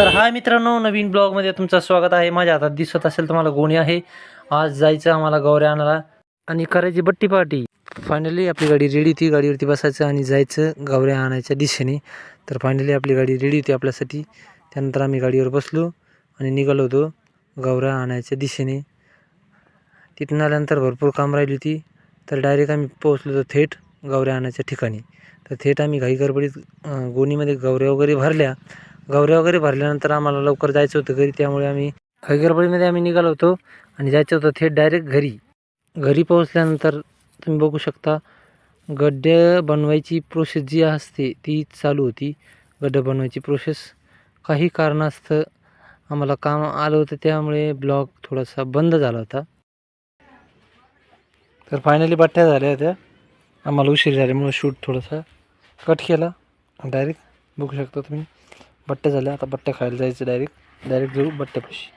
तर हाय मित्रांनो नवीन ब्लॉगमध्ये तुमचं स्वागत आहे. माझ्या हातात दिसत असेल तुम्हाला गोणी आहे. आज जायचं आम्हाला गौऱ्या आणायला आणि करायची बट्टी पार्टी. फायनली आपली गाडी रेडी होती. गाडीवरती बसायचं आणि जायचं गौऱ्या आणायच्या दिशेने. तर फायनली आपली गाडी रेडी होती आपल्यासाठी. त्यानंतर आम्ही गाडीवर बसलो आणि निघालो होतो गौऱ्या आणायच्या दिशेने. तिथून आल्यानंतर भरपूर काम राहिली होती. तर डायरेक्ट आम्ही पोहोचलो होतो थेट गौऱ्या आणायच्या ठिकाणी. तर थेट आम्ही घाई गडबडीत गोणीमध्ये गौऱ्या वगैरे भरल्या. गौऱ्या वगैरे भरल्यानंतर आम्हाला लवकर जायचं होतं घरी त्यामुळे आम्ही घाई आम्ही निघालो होतो आणि जायचं होतं थेट डायरेक्ट घरी. घरी पोहोचल्यानंतर तुम्ही बघू शकता गड्डे बनवायची प्रोसेस जी असते ती चालू होती. गड्डे बनवायची प्रोसेस काही कारणास्तव आम्हाला काम आलं होतं त्यामुळे ब्लॉग थोडासा बंद झाला होता. तर फायनली बट्ट्या झाल्या होत्या. आम्हाला उशीर झाल्यामुळे शूट थोडासा कट केला. डायरेक्ट बघू शकता तुम्ही. बट्ट्या झाल्या आता बट्ट्या खायला जायचं डायरेक्ट डायरेक्ट जाऊ बट्ट्यापाशी.